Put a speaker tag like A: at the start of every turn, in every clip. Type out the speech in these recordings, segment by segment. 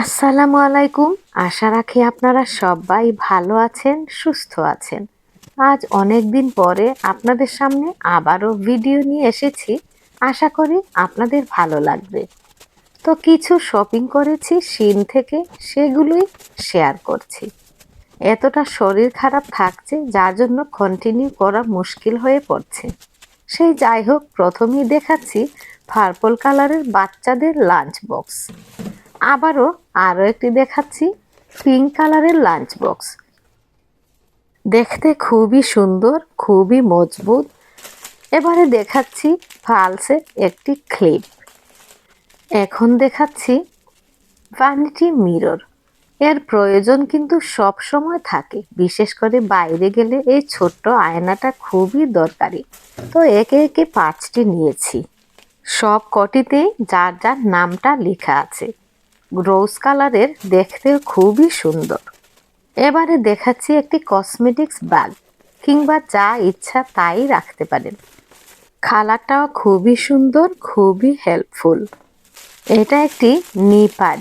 A: আসসালামু আলাইকুম। আশা রাখি আপনারা সবাই ভালো আছেন, সুস্থ আছেন। আজ অনেক দিন পরে আপনাদের সামনে আবারও ভিডিও নিয়ে এসেছি। আশা করি আপনাদের ভালো লাগবে। তো কিছু শপিং করেছি সিন থেকে সেগুলোই শেয়ার করছি। এতটা শরীর খারাপ থাকছে, যার জন্য কন্টিনিউ করা মুশকিল হয়ে পড়ছে। সেই যাই হোক, প্রথমেই দেখাচ্ছি পার্পল কালারের বাচ্চাদের লাঞ্চ বক্স আবারও আরও একটি দেখাচ্ছি পিঙ্ক কালারের লাঞ্চ বক্স দেখতে খুবই সুন্দর, খুবই মজবুত। এবারে দেখাচ্ছি ফালসের একটি ক্লিপ এখন দেখাচ্ছি ভ্যানিটি মিরর এর প্রয়োজন কিন্তু সব সময় থাকে, বিশেষ করে বাইরে গেলে এই ছোট্ট আয়নাটা খুবই দরকারি। তো একে একে পাঁচটি নিয়েছি। সব কটিতেই যার যার নামটা লেখা আছে। রোজ কালারের দেখতে খুবই সুন্দর। এবারে দেখাচ্ছি একটি কসমেটিক্স ব্যাগ কিংবা যা ইচ্ছা তাই রাখতে পারেন। খালাটাও খুবই সুন্দর, খুবই হেল্পফুল এটা একটি নি প্যাড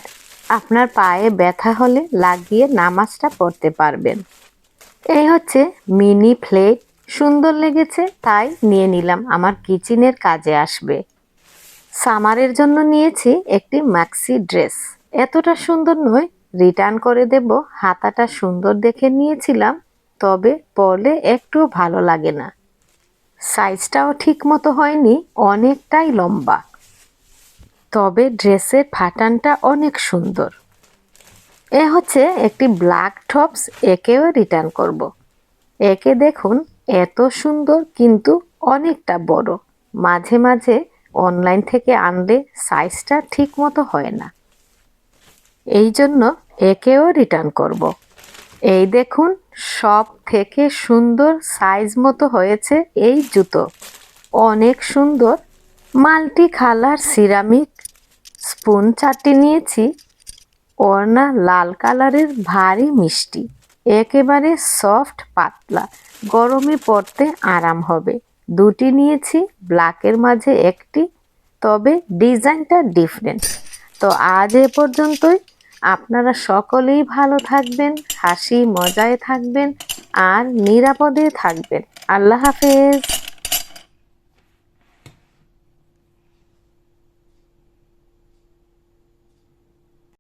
A: আপনার পায়ে ব্যথা হলে লাগিয়ে নামাজটা পড়তে পারবেন। এই হচ্ছে মিনি প্লেট সুন্দর লেগেছে, তাই নিয়ে নিলাম, আমার কিচেনের কাজে আসবে। সামারের জন্য নিয়েছি একটি ম্যাক্সি ড্রেস এতটা সুন্দর নয়। রিটার্ন করে দেব। হাতাটা সুন্দর দেখে নিয়েছিলাম, তবে পরলে একটু ভালো লাগে না। সাইজটাও ঠিক মতো হয়নি, অনেকটাই লম্বা। তবে ড্রেসের ফাটানটা অনেক সুন্দর। এ হচ্ছে একটি ব্ল্যাক টপস একেও রিটার্ন করব। একে দেখুন, এত সুন্দর কিন্তু অনেকটা বড়। মাঝে মাঝে অনলাইন থেকে আনলে সাইজটা ঠিক মতো হয় না। এই জন্য একেও রিটার্ন করব। এই দেখুন, সব থেকে সুন্দর সাইজ মতো হয়েছে এই জুতো। অনেক সুন্দর মাল্টি কালার সিরামিক স্পুন চারটি নিয়েছি। ওড়না লাল কালারের ভারী মিষ্টি। একেবারে সফট পাতলা। গরমে পড়তে আরাম হবে। দুটি নিয়েছি ব্ল্যাকের মাঝে একটি। তবে ডিজাইনটা ডিফারেন্ট তো আজ এ পর্যন্তই। আপনারা সকলেই ভালো থাকবেন হাসি মজায় থাকবেন আর নিরাপদে থাকবেন। আল্লাহ হাফেজ।